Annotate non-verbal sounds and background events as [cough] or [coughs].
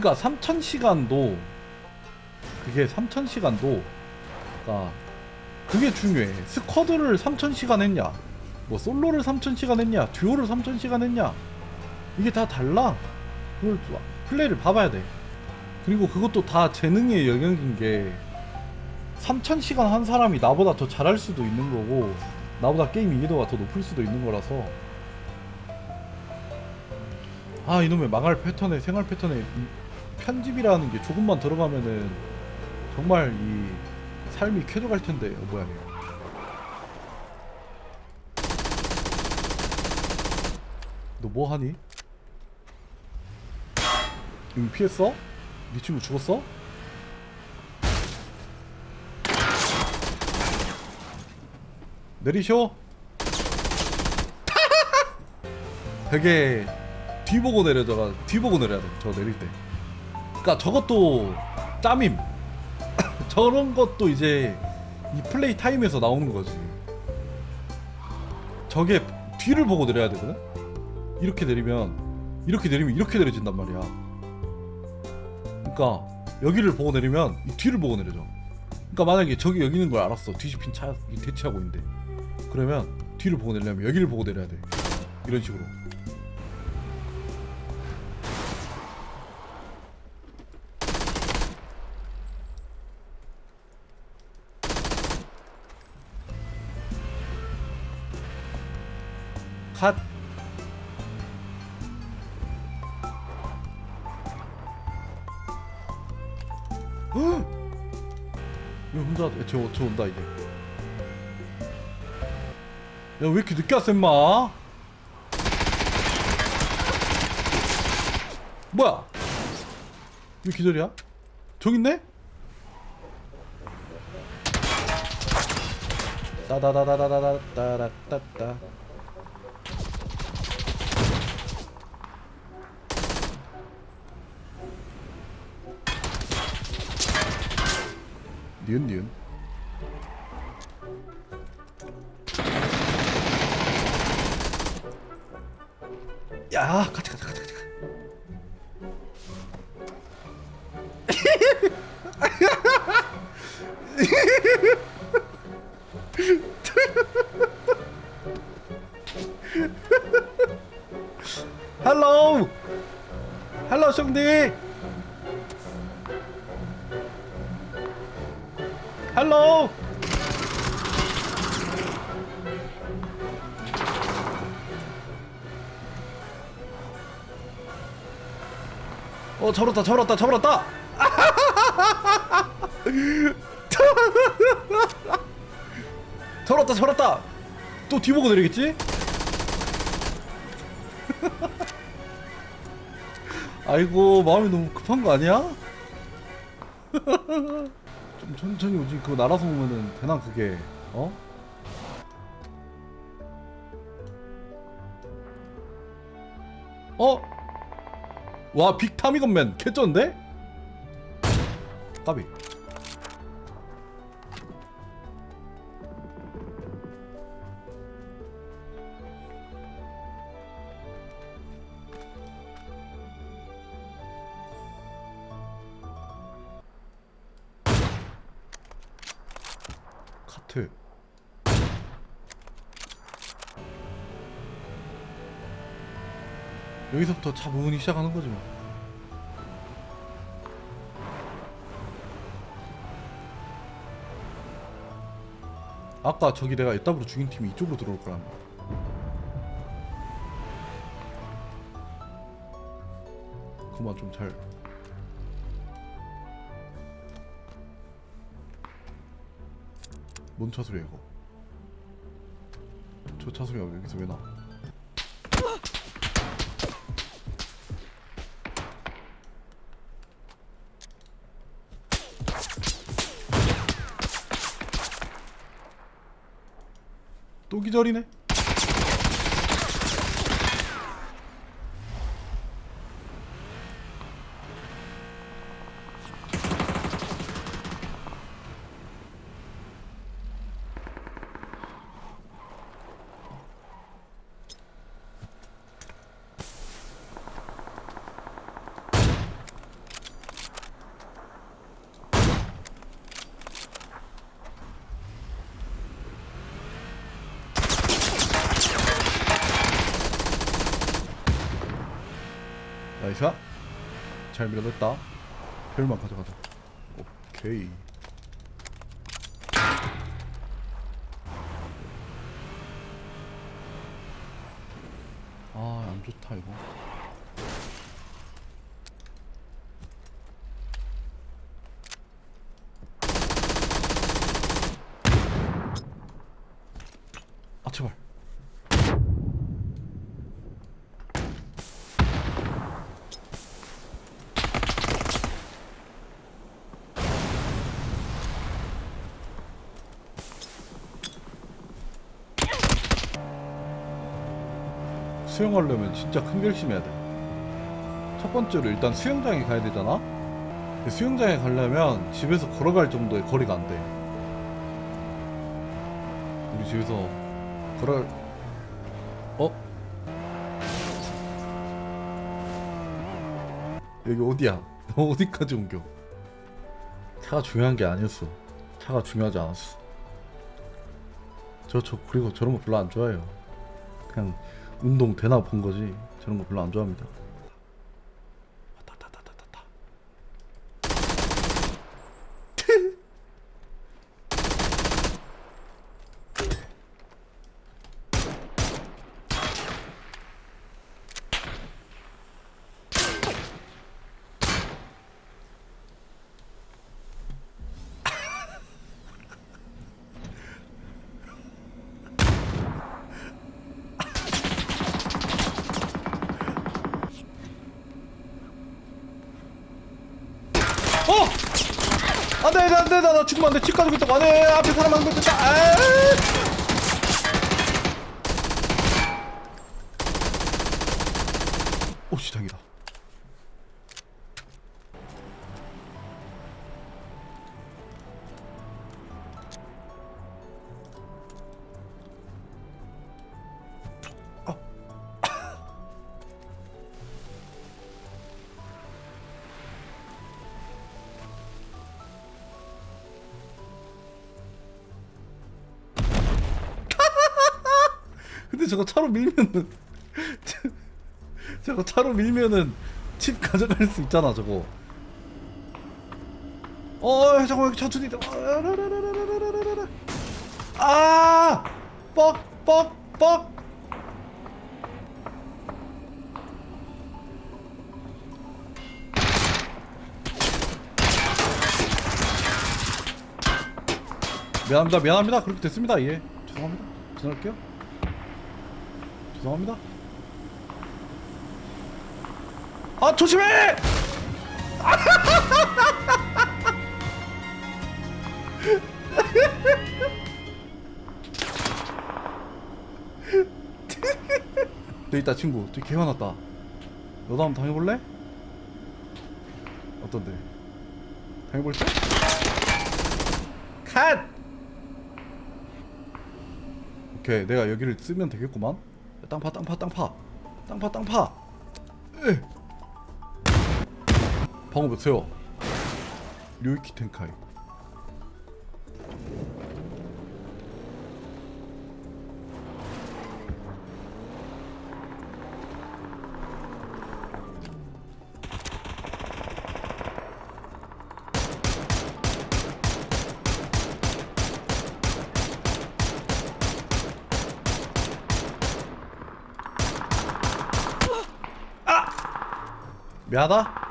그러니까 3000시간도 그게 3000시간도 그러니까 그게 중요해. 스쿼드를 3000시간 했냐? 뭐 솔로를 3000시간 했냐? 듀오를 3000시간 했냐? 이게 다 달라. 그걸 또 플레이를 봐봐야 돼. 그리고 그것도 다 재능의 영역인 게 3000시간 한 사람이 나보다 더 잘할 수도 있는 거고 나보다 게임 이해도가 더 높을 수도 있는 거라서. 아 이놈의 망할 패턴에 생활 패턴에 이 편집이라는 게 조금만 들어가면은 정말 이 삶이 쾌적할 텐데 어 뭐야 이거 너 뭐하니? 이거 피했어? 네 친구 죽었어? 내리셔 [laughs] 되게 뒤보고 내려다가 뒤보고 내려야 돼. 저 내릴 때. 그러니까 저것도 짬임. [coughs] 저런 것도 이제 이 플레이 타임에서 나오는 거지. 저게 뒤를 보고 내려야 되거든. 이렇게 내리면 이렇게 내리면 이렇게 내려진단 말이야. 그러니까 여기를 보고 내리면 이 뒤를 보고 내려져. 그러니까 만약에 저기 여기 있는 걸 알았어. 뒤집힌 차 대치하고 있는데. 그러면 뒤를 보고 내려면 여기를 보고 내려야 돼. 이런 식으로. 컷. 헉! 왜 혼자 야, 저, 저 온다 이제 야왜 이렇게 늦게 왔어 임마 뭐야 왜 기절이야? 저기 있네? 따다다다다다다다다따 니은 니은. 야 같이 가자 같이 가자 [laughs] 헬로! 헬로兄弟 헬로 어 잡았다 잡았다 잡았다 잡았다 잡았다 또 뒤보고 내리겠지? 아이고 마음이 너무 급한 거 아니야? 좀 천천히 오지 그거 날아서 오면은 되나 그게 어? 어? 와 빅타미건맨 개쩐데? 까비 카트. 여기서부터 차 모으기 시작하는 거지 뭐. 아까 저기 내가 에따브로 죽인 팀이 이쪽으로 들어올 거란 말이야. 그만 좀잘 뭔 차 소리야 이거 저 차 소리가 여기서 왜 나? 또 기절이네? 나이스 잘 밀어냈다. 별만 가져가자. 오케이. 아 안 좋다 이거 아 제발 수영하려면 진짜 큰 결심해야 돼. 첫 번째로 일단 수영장에 가야 되잖아? 수영장에 가려면 집에서 걸어갈 정도의 거리가 안 돼. 우리 집에서 걸어, 어? 여기 어디야? [laughs] 너 어디까지 옮겨? 차가 중요한 게 아니었어. 차가 중요하지 않았어. 저, 저, 그리고 저런 거 별로 안 좋아해요. 그냥 운동 되나 본 거지 저런 거 별로 안 좋아합니다. 어! 안돼 안돼 안돼. 나, 나 죽으면 안돼. 집 가지고 있다고 안돼 앞에 사람 한명 있다. 아 오씨 다행이다 근데 저거 차로 밀면은 [laughs] 저거 차로 밀면은 칩 가져갈 수 있잖아 저거. 어 잠깐만 차준이다. 아! 뻑뻑뻑! 미안합니다 미안합니다. 그렇게 됐습니다. 예. 죄송합니다. 전화할게요 죄송합니다. 아 조심해! [laughs] 저 있다 친구. 저기 개화 났다. 너도 한번 당해볼래? 어떤데? 당해볼까? 컷! 오케이 내가 여기를 쓰면 되겠구만 땅파 땅파 땅파. 땅파 땅파. 에. 방어벽 세워. 류이키 텐카이 미안하다